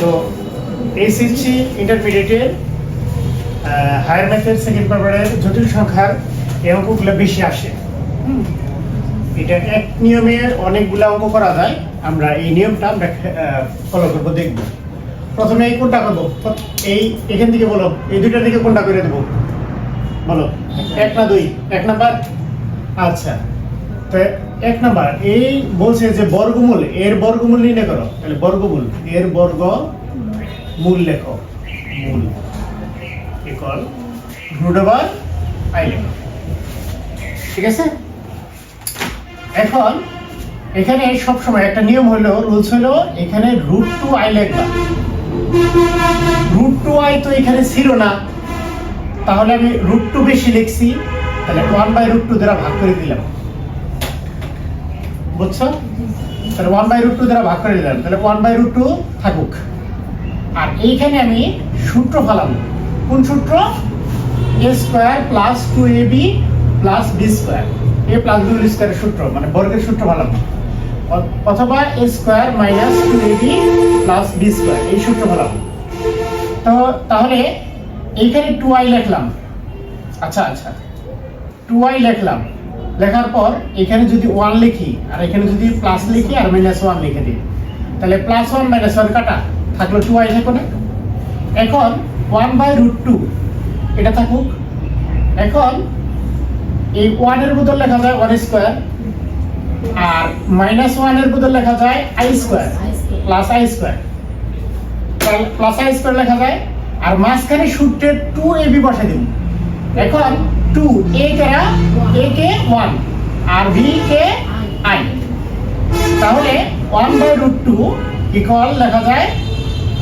তো এইচএসসি ইন্টারমিডিয়েটের হায়ার ম্যাথের সেকেন্ড পেপারের জটিল সংখ্যার অঙ্কগুলো বেশি আসে। এটা এক নিয়মে অনেকগুলো অঙ্ক করা যায়। আমরা এই নিয়মটা আমরা ফলো করব, দেখব। প্রথমে এই কোনটা করব? এই, এখান থেকে বলো, এই দুইটা দিকে কোনটা করে দেবো? বলো। এক না দুই? এক নাম্বার? আচ্ছা। তো এক নাম্বার, এই বলছে যে বর্গমূল, এর বর্গমূল নির্ণয় করো। তাহলে বর্গমূল, এর বর্গ মূল লেখো। মূল ইকুয়াল রুট ওভার আই লেখো। ঠিক আছে? এখন, এখানে সব সময় একটা নিয়ম হলো রুলস হলো, এখানে রুট টু আই লিখবা। রুট টু আই তো এখানে ছিল না। তাহলে আমি রুট টু বেশি লিখছি। তাহলে ওয়ান বাই রুট টু দ্বারা ভাগ করে দিলাম। বুঝছ? তাহলে ওয়ান বাই রুট টু দ্বারা ভাগ করে দিলাম। তাহলে ওয়ান বাই রুট টু থাকুক। আর এইখানে আমি সূত্র ফেলাম কোন সূত্র? A square plus two a b plus b square a plus whole স্কোয়ারের সূত্র মানে বর্গের সূত্র ফেলাম অথবা a square minus two a b plus b square এই সূত্র ফেলাম তো তাহলে এইখানে টু আই লিখলাম। আচ্ছা আচ্ছা। টু আই লিখলাম। লেখার পর এখানে যদি ওয়ান লিখি, আর এখানে যদি প্লাস লিখি আর মাইনাস ওয়ান লিখে দিই, তাহলে প্লাস ওয়ান মাইনাস ওয়ান কাটা থাকল টু আই থাকো না এখন ওয়ান বাই রুট টু এটা থাকুক। এখন এই ওয়ানের বদল লেখা যায় ওয়ান স্কোয়ার আর মাইনাস ওয়ানের বদল লেখা যায় i square plus i square plus i square লেখা যায়, আর মাঝখানে সূত্রে টু এ বি বসে দিন এখন টু এ কে ওয়ান আর বি কে আই তাহলে one by root two equal লেখা যায়?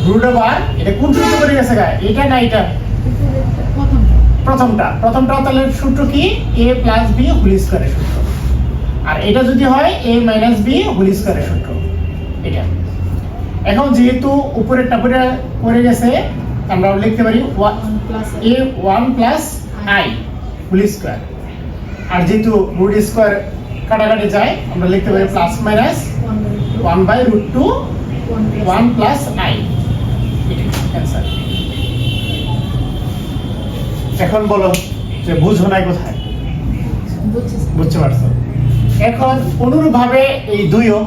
রুট ওভার এটা কোন সূত্র করে গেছে গা এটা না এটা? প্রথমটা। প্রথমটা তাহলে সূত্র কি? এ প্লাস বি হোল স্কয়ারের সূত্র। আর এটা যদি হয় এ মাইনাস বি হোল স্কয়ারের সূত্র। এটা। এখন যেহেতু উপরেরটা পরে পড়ে গেছে, আমরা লিখতে পারি a one plus i whole square আর যেহেতু রুট স্কয়ার কাটাকাটি যায়, আমরা লিখতে পারি plus minus one by root two one plus i এখন বলো যে বুঝো নাই কোথায়? বুঝতে পারছ? এখন অনুরূপভাবে এই দুইও,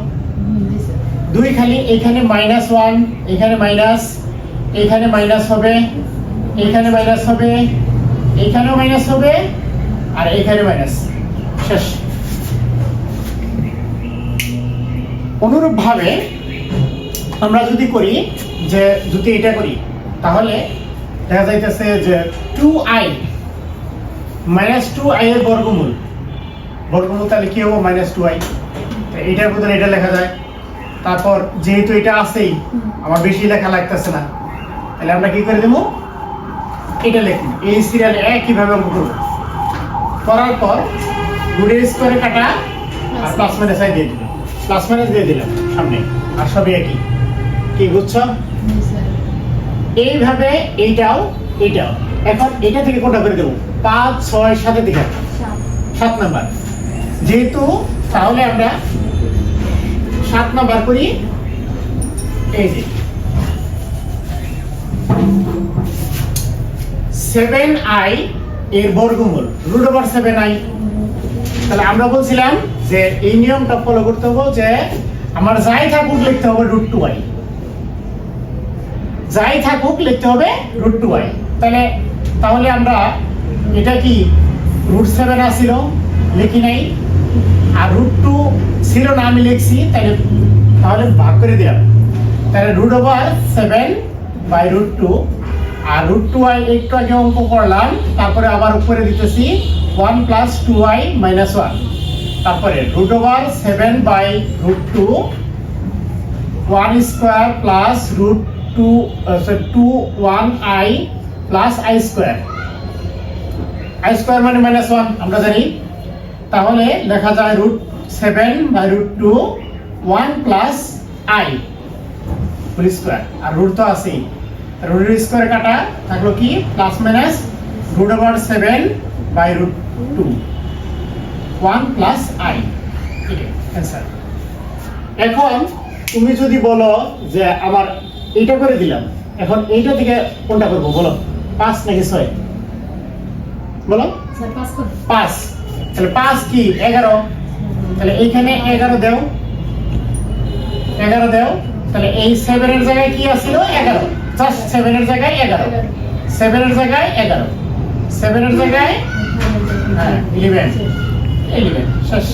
দুই খালি, এখানে মাইনাস ওয়ান এখানে মাইনাস এখানে মাইনাস হবে, এখানে মাইনাস হবে, এখানেও মাইনাস হবে আর এখানে মাইনাস শেষ। অনুরূপভাবে আমরা যদি করি যে, যদি এটা করি, তাহলে দেখা যাইতেছে যে two i minus two i এর বর্গমূল। বর্গমূল তাহলে কি হব? মাইনাস টু আই এটার বদলে এটা লেখা যায়। তারপর যেহেতু এটা আছেই, আমার বেশি লেখা লাগতেছে না। তাহলে আমরা কি করে দেবো? এটা লিখি। এই সিরিয়াল একইভাবে অঙ্ক করব? করার পর রুটের স্কোয়ারে কাটা আর প্লাস মাইনাস আই দিয়ে দিলাম। প্লাস মাইনাস দিয়ে দিলাম সামনে। আর সবই একই। কি বুঝছ? এইভাবে এইটাও এটাও এখন এটা থেকে কোনটা করে দেবো? পাঁচ ছয় সাতের দিকে। সাত। নাম্বার। যেহেতু তাহলে আমরা সাত নাম্বার করি এই যে। সেভেন আই এর বর্গমূল রুট ওভার সেভেন আই তাহলে আমরা বলছিলাম যে এই নিয়মটা ফলো করতে হবে যে আমার যাই থাকুক লিখতে হবে রুট টু আই যাই থাকুক লিখতে হবে রুট টু আই তাহলে তাহলে আমরা এটা কি রুট সেভেন আসছিল লিখি নাই। আর রুট টু ছিল না, আমি লিখছি, তাহলে তাহলে ভাগ করে দিলাম। তাহলে root over seven by root two R root two i একটু আগে অঙ্ক করলাম তারপরে আবার উপরে দিতেছি one plus two i minus one তারপরে root over seven by root two one square plus root two two one i plus i square i square মানে মাইনাস ওয়ান আমরা জানি। তাহলে লেখা যায় root seven by root two one plus i full square R root তো আছেই। রুটের square কাটা থাকল কি? Plus minus root over seven by root two one plus i answer এখন তুমি যদি বলো যে আমার এইটা করে দিলাম এখন এইটা থেকে কোনটা করব বলো? পাঁচ নাকি ছয়? বলো? পাঁচ তাহলে পাঁচ কি? এগারো। তাহলে এইখানে এগারো দেও। এগারো দেও। তাহলে এই সেভেনের জায়গায় কি আসছিল এগারো। জাস্ট সেভেনের জায়গায় এগারো। সেভেনের জায়গায় এগারো। সেভেনের জায়গায় হ্যাঁ ইলেভেন ইলেভেন শেষ।